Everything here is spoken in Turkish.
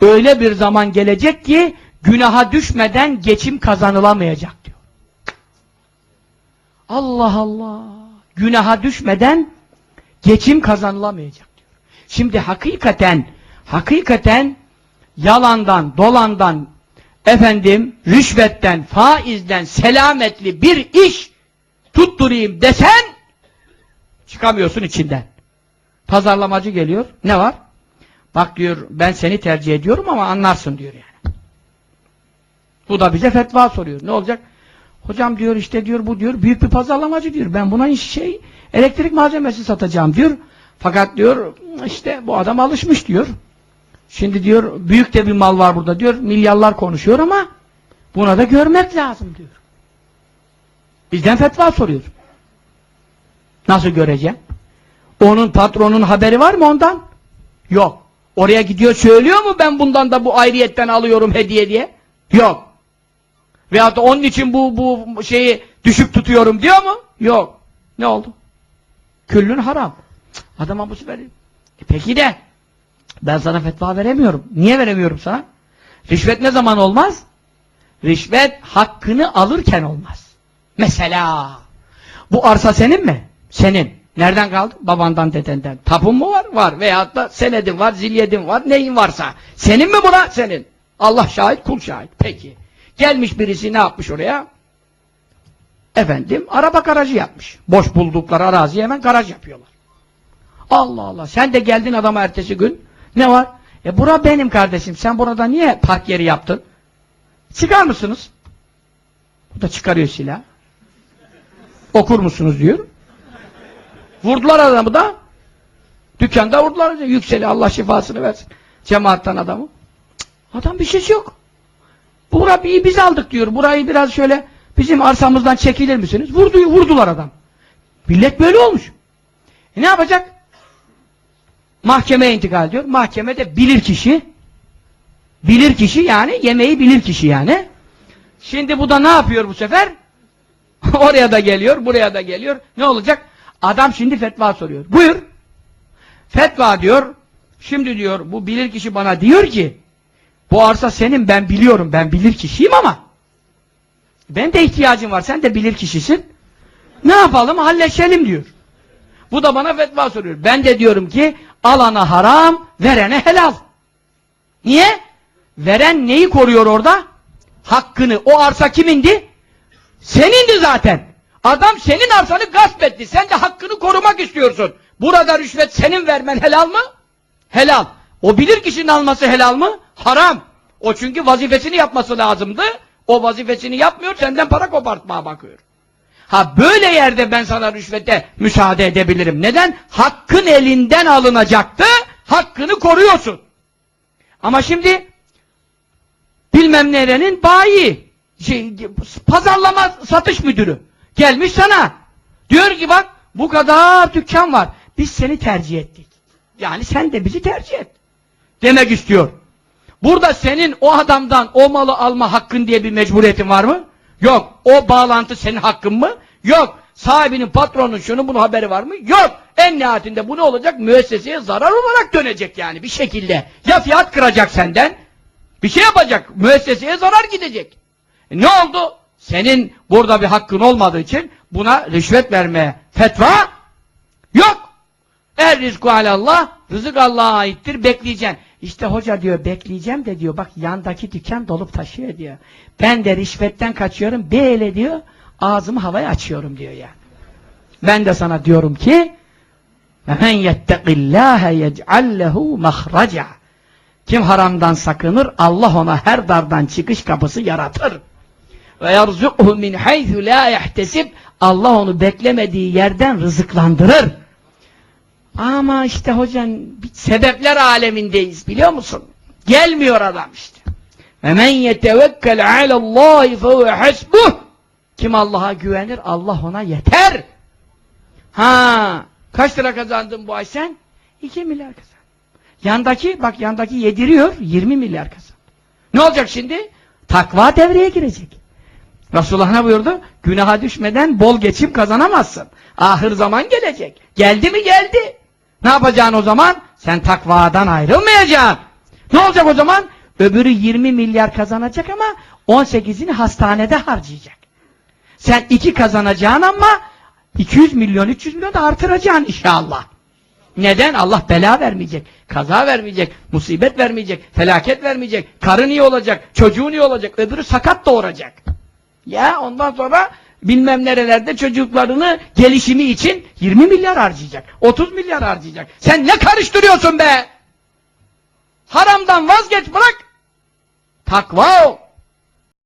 Öyle bir zaman gelecek ki günaha düşmeden geçim kazanılamayacak diyor. Allah Allah. Günaha düşmeden geçim kazanılamayacak diyor. Şimdi hakikaten hakikaten yalandan, dolandan, efendim rüşvetten, faizden selametli bir iş tutturayım desen çıkamıyorsun içinden. Pazarlamacı geliyor. Ne var? Bak diyor ben seni tercih ediyorum ama anlarsın diyor yani. Bu da bize fetva soruyor. Ne olacak? Hocam diyor işte diyor bu diyor büyük bir pazarlamacı diyor. Ben buna şey elektrik malzemesi satacağım diyor. Fakat diyor işte bu adam alışmış diyor. Şimdi diyor büyük de bir mal var burada diyor. Milyarlar konuşuyor ama buna da görmek lazım diyor. Bizden fetva soruyor. Nasıl göreceğim? Onun patronun haberi var mı ondan? Yok. Oraya gidiyor söylüyor mu ben bundan da bu ayrıyetten alıyorum hediye diye? Yok. Veyahut da onun için bu, bu şeyi düşük tutuyorum diyor mu? Yok. Ne oldu? Küllün haram. Cık, Adama bu sefer... E peki de ben sana fetva veremiyorum. Niye veremiyorum sana? Rişvet ne zaman olmaz? Rişvet hakkını alırken olmaz. Mesela bu arsa senin mi? Senin. Nereden kaldı? Babandan, dedenden. Tapun mu var? Var. Veyahut da senedin var, zilyedin var, neyin varsa. Senin mi buna? Senin. Allah şahit, kul şahit. Peki. Gelmiş birisi ne yapmış oraya? Efendim, araba garajı yapmış. Boş buldukları araziye hemen garaj yapıyorlar. Allah Allah. Sen de geldin adama ertesi gün. Ne var? E bura benim kardeşim. Sen burada niye park yeri yaptın? Çıkar mısınız? Bu da çıkarıyor silah. Okur musunuz diyor. Vurdular adamı da. Dükkanda vurdular. Yükseli Allah şifasını versin. Cemaattan adamı. Cık, Adam bir şey yok. Burayı biz aldık diyor. Burayı biraz şöyle bizim arsamızdan çekilir misiniz? Vurdu, vurdular adam. Millet böyle olmuş. E ne yapacak? Mahkemeye intikal diyor. Mahkemede bilir kişi bilir kişi yani yemeği bilir kişi yani. Şimdi bu da ne yapıyor bu sefer? Oraya da geliyor, buraya da geliyor. Ne olacak? Adam şimdi fetva soruyor. Buyur. Fetva diyor. Şimdi diyor bu bilir kişi bana diyor ki bu arsa senin ben biliyorum. Ben bilir kişiyim ama ben de ihtiyacım var. Sen de bilir kişisin. Ne yapalım? Halleşelim diyor. Bu da bana fetva soruyor. Ben de diyorum ki alana haram, verene helal. Niye? Veren neyi koruyor orada? Hakkını. O arsa kimindi? Senindi zaten. Adam senin arsanı gasp etti. Sen de hakkını korumak istiyorsun. Burada rüşvet senin vermen helal mı? Helal. O bilir kişinin alması helal mı? Haram. O çünkü vazifesini yapması lazımdı. O vazifesini yapmıyor, senden para kopartmaya bakıyor. Ha böyle yerde ben sana rüşvete müsaade edebilirim. Neden? Hakkın elinden alınacaktı, hakkını koruyorsun. Ama şimdi bilmem nerenin bayi, şey, pazarlama satış müdürü gelmiş sana. Diyor ki bak bu kadar dükkan var. Biz seni tercih ettik. Yani sen de bizi tercih et. Demek istiyor. Burada senin o adamdan o malı alma hakkın diye bir mecburiyetin var mı? Yok. O bağlantı senin hakkın mı? Yok. Sahibinin, patronun şunu bunun haberi var mı? Yok. En nihayetinde bu ne olacak? Müesseseye zarar olarak dönecek yani bir şekilde. Ya fiyat kıracak senden, bir şey yapacak. Müesseseye zarar gidecek. E ne oldu? Senin burada bir hakkın olmadığı için buna rüşvet vermeye fetva yok. Er rizku alallah, rızık Allah'a aittir, bekleyeceksin. İşte hoca diyor, bekleyeceğim de diyor, bak yandaki dükkan dolup taşıyor diyor. Ben de rüşvetten kaçıyorum, böyle diyor, ağzımı havaya açıyorum diyor ya. Ben de sana diyorum ki, men yettekillâhe yec'allehu mahraca. Kim haramdan sakınır, Allah ona her dardan çıkış kapısı yaratır. Yerzukhu min haythu la yahtesib. Allah onu beklemediği yerden rızıklandırır. Ama işte hocam sebepler alemindeyiz biliyor musun? Gelmiyor adam işte. Ve men yetevekkel alallahi fehuve hasbuh. Kim Allah'a güvenir Allah ona yeter. Ha, kaç lira kazandın bu ay sen? 2 milyar kazandın. Yandaki bak yandaki yediriyor 20 milyar kazandı. Ne olacak şimdi? Takva devreye girecek. Resulullah ne buyurdu? Günaha düşmeden bol geçim kazanamazsın. Ahır zaman gelecek. Geldi mi geldi. Ne yapacaksın o zaman? Sen takvadan ayrılmayacaksın. Ne olacak o zaman? Öbürü 20 milyar kazanacak ama 18'ini hastanede harcayacak. Sen iki kazanacaksın ama 200 milyon, 300 milyon da artıracaksın inşallah. Neden? Allah bela vermeyecek, kaza vermeyecek, musibet vermeyecek, felaket vermeyecek, karın iyi olacak, çocuğun iyi olacak, öbürü sakat doğuracak. Ya ondan sonra bilmem nerelerde çocuklarını gelişimi için 20 milyar harcayacak, 30 milyar harcayacak. Sen ne karıştırıyorsun be? Haramdan vazgeç bırak. Takva ol.